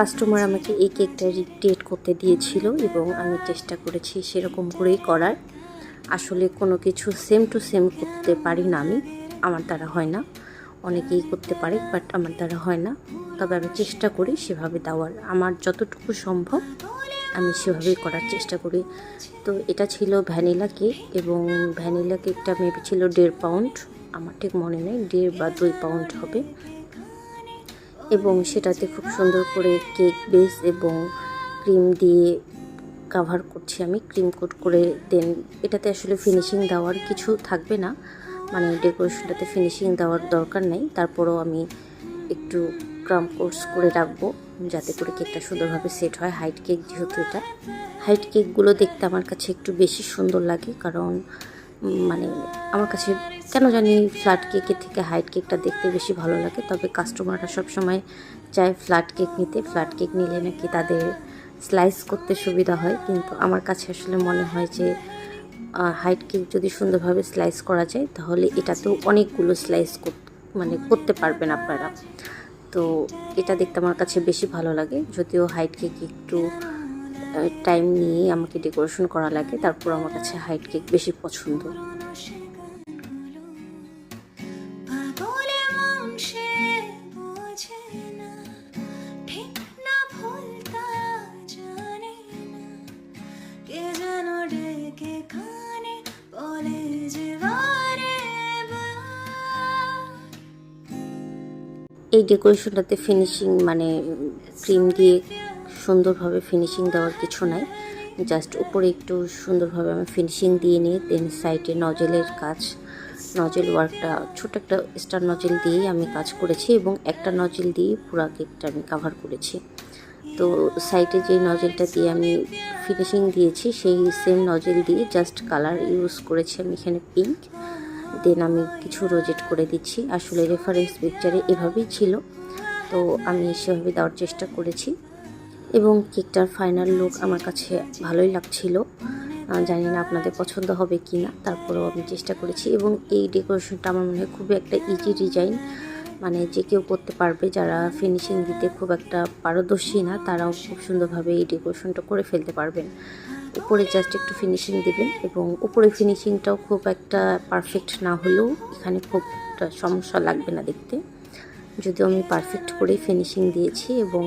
Customer আমাকে এই কেকটা রিক্রিয়েট করতে দিয়েছিল এবং আমি চেষ্টা করেছি সেরকম করেই করার। আসলে কোনো কিছু সেম টু সেম করতে পারি না আমি। আমার দ্বারা হয় না। অনেকেই করতে পারে বাট আমার দ্বারা হয় না। তবে আমি চেষ্টা করি সেভাবে দেওয়ার। আমার যতটুকু সম্ভব আমি সেভাবেই করার চেষ্টা করি। তো এটা ছিল ভ্যানিলা কেক এবং ভ্যানিলা কেকটা মেবি ছিল দেড় পাউন্ড আমার ঠিক মনে নেই, দেড় বা দুই পাউন্ড হবে। এবং সেটাতে খুব সুন্দর করে কেক বেস এবং ক্রিম দিয়ে কাভার করছি আমি। ক্রিম কোট করে দেন, এটাতে আসলে ফিনিশিং দেওয়ার কিছু থাকবে না। মানে ডেকোরেশনটাতে ফিনিশিং দেওয়ার দরকার নেই। তারপরেও আমি একটু ক্রাম কোর্স করে রাখব যাতে করে কেকটা সুন্দরভাবে সেট হয়। হাইট কেক যেহেতু এটা। হাইট কেকগুলো দেখতে আমার কাছে একটু বেশি সুন্দর লাগে কারণ মানে আমার কাছে কেন জানি ফ্ল্যাট কেকের থেকে হাইট কেকটা দেখতে বেশি ভালো লাগে। তবে কাস্টমাররা সবসময় চায় ফ্ল্যাট কেক নিতে। ফ্ল্যাট কেক নিলে নাকি তাদের স্লাইস করতে সুবিধা হয়। কিন্তু আমার কাছে আসলে মনে হয় যে হাইট কেক যদি সুন্দরভাবে স্লাইস করা যায়, তাহলে এটাতেও অনেকগুলো স্লাইস মানে করতে পারবেন আপনারা। তো এটা দেখতে আমার কাছে বেশি ভালো লাগে। যদিও হাইট কেক একটু টাইম নিয়ে আমাকে ডেকোরেশন করা লাগে। তারপর আমার কাছে হাইট কেক বেশি পছন্দ। এই ডেকোরেশনটাতে ফিনিশিং মানে ক্রিম দিয়ে সুন্দরভাবে ফিনিশিং দেওয়ার কিছু নাই। জাস্ট উপরে একটু সুন্দরভাবে আমি ফিনিশিং দিয়ে নিয়ে দেন সাইডে নজেলের কাজ নজেল ওয়ার্কটা ছোট একটা স্টার নজেল দিয়েই আমি কাজ করেছি এবং একটা নজেল দিয়ে পুরো কেকটা আমি কাভার করেছি। তো সাইডে যে নজেলটা দিয়ে আমি ফিনিশিং দিয়েছি, সেই সেম নজেল দিয়ে জাস্ট কালার ইউজ করেছি আমি এখানে পিঙ্ক দেন আমি কিছু রোজেট করে দিচ্ছি। আসলে রেফারেন্স পিকচারে এভাবেই ছিল। তো আমি সেভাবে দেওয়ার চেষ্টা করেছি। এবং কেকটার ফাইনাল লুক আমার কাছে ভালোই লাগছিল। জানি না আপনাদের পছন্দ হবে কি না তারপরেও আমি চেষ্টা করেছি এবং এই ডেকোরেশনটা আমার মনে হয় খুবই একটা ইজি ডিজাইন মানে যে কেউ করতে পারবে, যারা ফিনিশিং দিতে খুব একটা পারদর্শী না, তারাও খুব সুন্দরভাবে এই ডেকোরেশনটা করে ফেলতে পারবেন। উপরে জাস্ট একটু ফিনিশিং দিবেন এবং উপরে ফিনিশিংটাও খুব একটা পারফেক্ট না হলেও এখানে খুব সমস্যা লাগবে না দেখতে। যদিও আমি পারফেক্ট করেই ফিনিশিং দিয়েছি এবং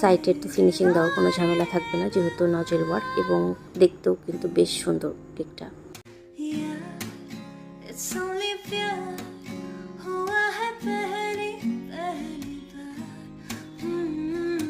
সাইটের তো ফিনিশিং দেওয়ার কোনো ঝামেলা থাকবে না, যেহেতু নজেল ওয়ার্ক এবং দেখতেও কিন্তু বেশ সুন্দর কেকটা